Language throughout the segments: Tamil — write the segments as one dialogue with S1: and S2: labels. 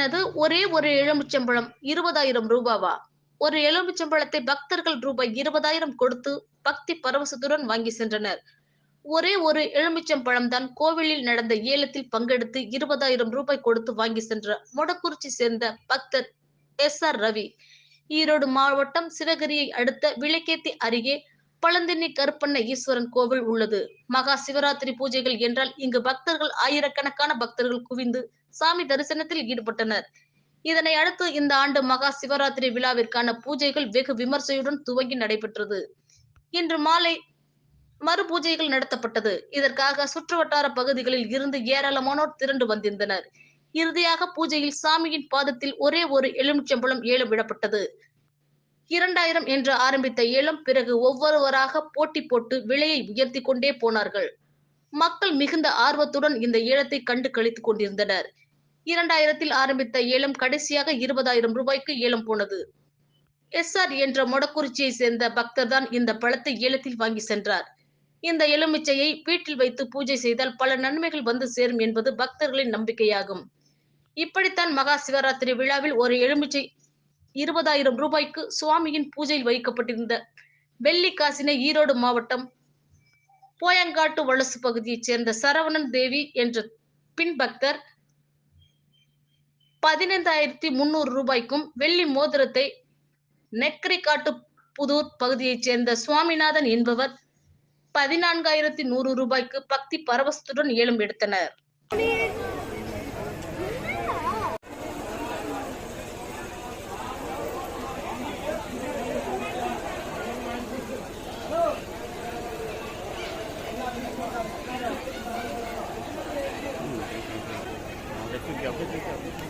S1: என்னது? ஒரே ஒரு எலுமிச்சம்பழம் இருபதாயிரம் ரூபாவா? ஒரு எலுமிச்சம்பழத்தை பக்தர்கள் ரூபாய் இருபதாயிரம் கொடுத்து பக்தி பரவசத்துடன் வாங்கி சென்றனர். ஒரே ஒரு எலுமிச்சம்பழம் தான் கோவிலில் நடந்த ஏலத்தில் பங்கெடுத்து இருபதாயிரம் ரூபாய் கொடுத்து வாங்கி சென்ற மொடக்குறிச்சி சேர்ந்த பக்தர் எஸ் ஆர் ரவி. ஈரோடு மாவட்டம் சிவகிரியை அடுத்த விளக்கேத்தி அருகே பழந்தின்னி கருப்பண்ண ஈஸ்வரன் கோவில் உள்ளது. மகா சிவராத்திரி பூஜைகள் என்றால் இங்கு பக்தர்கள் ஆயிரக்கணக்கான பக்தர்கள் குவிந்து சாமி தரிசனத்தில் ஈடுபட்டனர். இதனை அடுத்து இந்த ஆண்டு மகா சிவராத்திரி விழாவிற்கான பூஜைகள் வெகு விமர்சையுடன் துவங்கி நடைபெற்றது. இன்று மாலை மறு பூஜைகள் நடத்தப்பட்டது. இதற்காக சுற்றுவட்டார பகுதிகளில் இருந்து ஏராளமானோர் திரண்டு வந்திருந்தனர். இறுதியாக பூஜையில் சாமியின் பாதத்தில் ஒரே ஒரு எலுமிச்சம்பழம் ஏலம் விடப்பட்டது. இரண்டாயிரம் என்று ஆரம்பித்த ஏலம் பிறகு ஒவ்வொருவராக போட்டி போட்டு விலையை உயர்த்தி கொண்டே போனார்கள். மக்கள் மிகுந்த ஆர்வத்துடன் இந்த ஏலத்தை கண்டு கழித்துக் கொண்டிருந்தனர். இரண்டாயிரத்தில் ஆரம்பித்த ஏலம் கடைசியாக இருபதாயிரம் ரூபாய்க்கு ஏலம் போனது. எஸ்ஆர் என்ற மொடக்குறிச்சியை சேர்ந்த பக்தர் தான் இந்த பழத்தை ஏலத்தில் வாங்கி சென்றார். இந்த எலுமிச்சையை வீட்டில் வைத்து பூஜை செய்தால் பல நன்மைகள் வந்து சேரும் என்பது பக்தர்களின் நம்பிக்கையாகும். இப்படித்தான் மகா சிவராத்திரி விழாவில் ஒரு எலுமிச்சை இருபதாயிரம் ரூபாய்க்கு சுவாமியின் பூஜையில் வைக்கப்பட்டிருந்த வெள்ளி காசினை ஈரோடு மாவட்டம் போயங்காட்டு வலசு பகுதியைச் சேர்ந்த சரவணன் தேவி என்ற பின் பக்தர் பதினைந்தாயிரத்தி முன்னூறு ரூபாய்க்கும் வெள்ளி மோதிரத்தை நெக்கரிக்காட்டு புதூர் பகுதியைச் சேர்ந்த சுவாமிநாதன் என்பவர் பதினான்காயிரத்தி நூறு ரூபாய்க்கு பக்தி பரவசத்துடன் ஏலம் எடுத்தனர்.
S2: Hmm.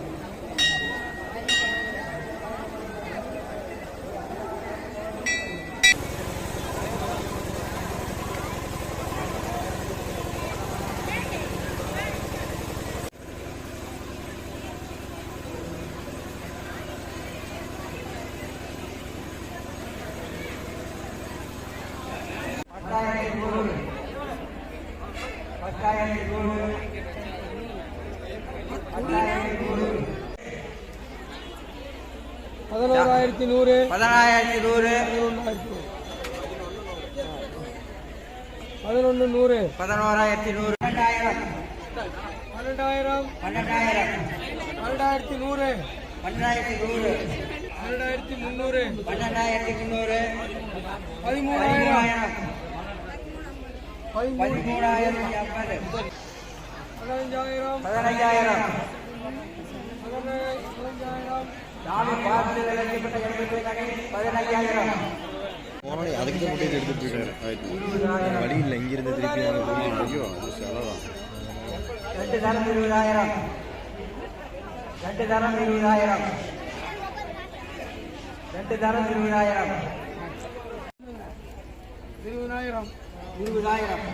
S3: பதினோராயிரத்தி நூறு.
S4: பதினாயிரத்தி நூறு.
S3: பதினொன்று நூறு.
S4: பதினோராயிரத்தி நூறு. பன்னெண்டாயிரம்.
S3: பன்னெண்டாயிரம்
S4: பன்னெண்டாயிரம்
S3: பன்னெண்டாயிரத்தி நூறு.
S4: பன்னெண்டாயிரத்தி நூறு.
S3: பன்னெண்டாயிரத்தி முந்நூறு.
S4: பன்னெண்டாயிரத்தி முந்நூறு.
S3: பதிமூணாயிரம்.
S4: பதிமூணாயிரம்
S3: பதிமூணு
S4: பதிமூணாயிரத்தி ஐம்பது.
S3: பதினஞ்சாயிரம்.
S4: பதினஞ்சாயிரம்.
S3: பதினஞ்சு- பதினஞ்சாயிரம்
S4: சாமி பார்த்து விளையாடப்பட்ட எழுபத்தி கடை பதினஞ்சாயிரம்
S2: போனோடனே அதுக்கு தான் எடுத்துட்டு ஆயிரத்தி வழி இல்லை இங்கிருந்து திருப்பி நாங்கள் போய் ஐயோ அது செலவாம்
S4: ரெண்டு தரம் இருபதாயிரம். ரெண்டு தரம் இருபதாயிரம். ரெண்டு தரம் இருபதாயிரம்.
S3: இருபதாயிரம்.
S4: இருபதாயிரம்.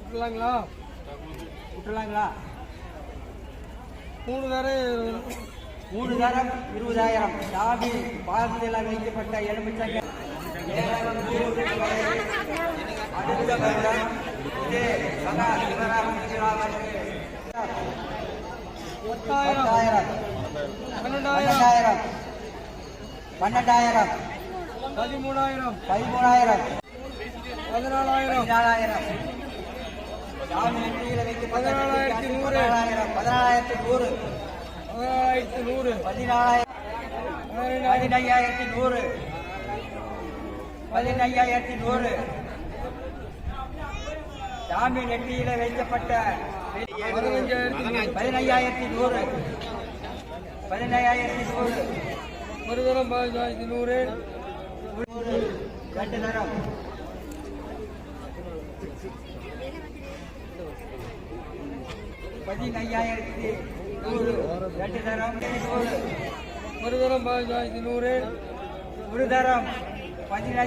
S3: விட்டுலாங்களா
S4: விட்டுலாங்களா
S3: மூணு தரம்
S4: மூணு தரம் இருபதாயிரம். சாமி பாதத்தில் வைக்கப்பட்ட எலுமிச்சங்க அடுத்த வருடம்
S3: பத்தாயிரம். பன்னெண்டாயிரம்.
S4: பன்னெண்டாயிரம்.
S3: பதிமூணாயிரம்.
S4: பதிமூணாயிரம்.
S3: பதினாலாயிரம்.
S4: வைக்கப்பட்ட
S3: பதினாலாயிரத்தி நூறு.
S4: பதினாலாயிரத்தி நூறு.
S3: பதினாலாயிரத்தி நூறு.
S4: பதினாலாயிரம் பதினையாயிரத்தி நூறு. பதினையாயிரத்தி நூறு சாமி நெற்றியில வைக்கப்பட்ட. பதினையாயிரத்தி நூறு. பதினையாயிரத்தி நூறு.
S3: ஒரு தரம் பதினஞ்சாயிரத்தி நூறு.
S4: ரெண்டு தரம் பதினையாயிரத்தி நூறு ரெண்டு தரம் நூறு
S3: ஒரு தரம் பதினஞ்சாயிரத்தி நூறு
S4: ஒரு தரம் பதினை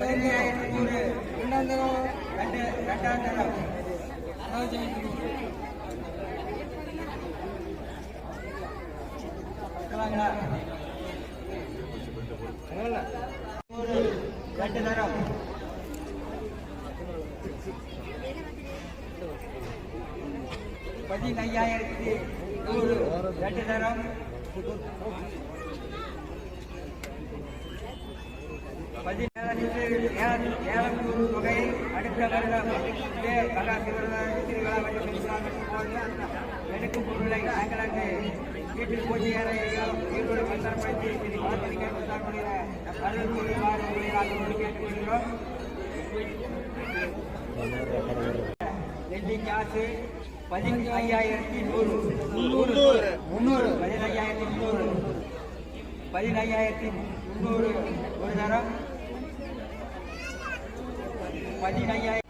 S4: பதினஞ்சாயிரத்தி நூறு
S3: ரெண்டாம் தரம்
S4: ரெண்டு ரெண்டாம் தரம்
S3: பதினஞ்சாயிரத்தி நூறு
S4: ரெண்டு தரம் பதினையாயிரத்தி நூறு ரெண்டு தரம். பதினேழு ஏழம் தொகை. அடுத்த வருடம் இதே எடுக்கும் பொருளை நாங்கள் வீட்டில் பூஜை அறையையும் ஈரோடு அறுபத்தி ஆறு கேட்டுக்கொள்கிறோம். நெல்லி காசு பதினையாயிரத்தி நூறு. முன்னூறு முன்னூறு. பதினையாயிரத்தி முன்னூறு. பதினையாயிரத்தி முன்னூறு ஒரு தரம். பதினையாயிரம்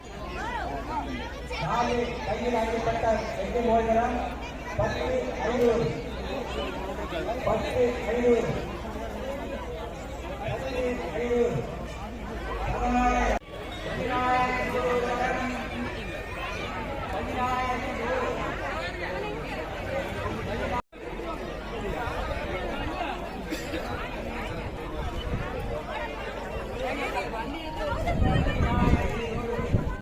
S4: நாலு கையில் அனுப்பப்பட்ட எட்டு மோதிரம் பத்து ஐநூறு. பத்து ஐநூறு. பத்து ஐநூறு பதினாயிரம்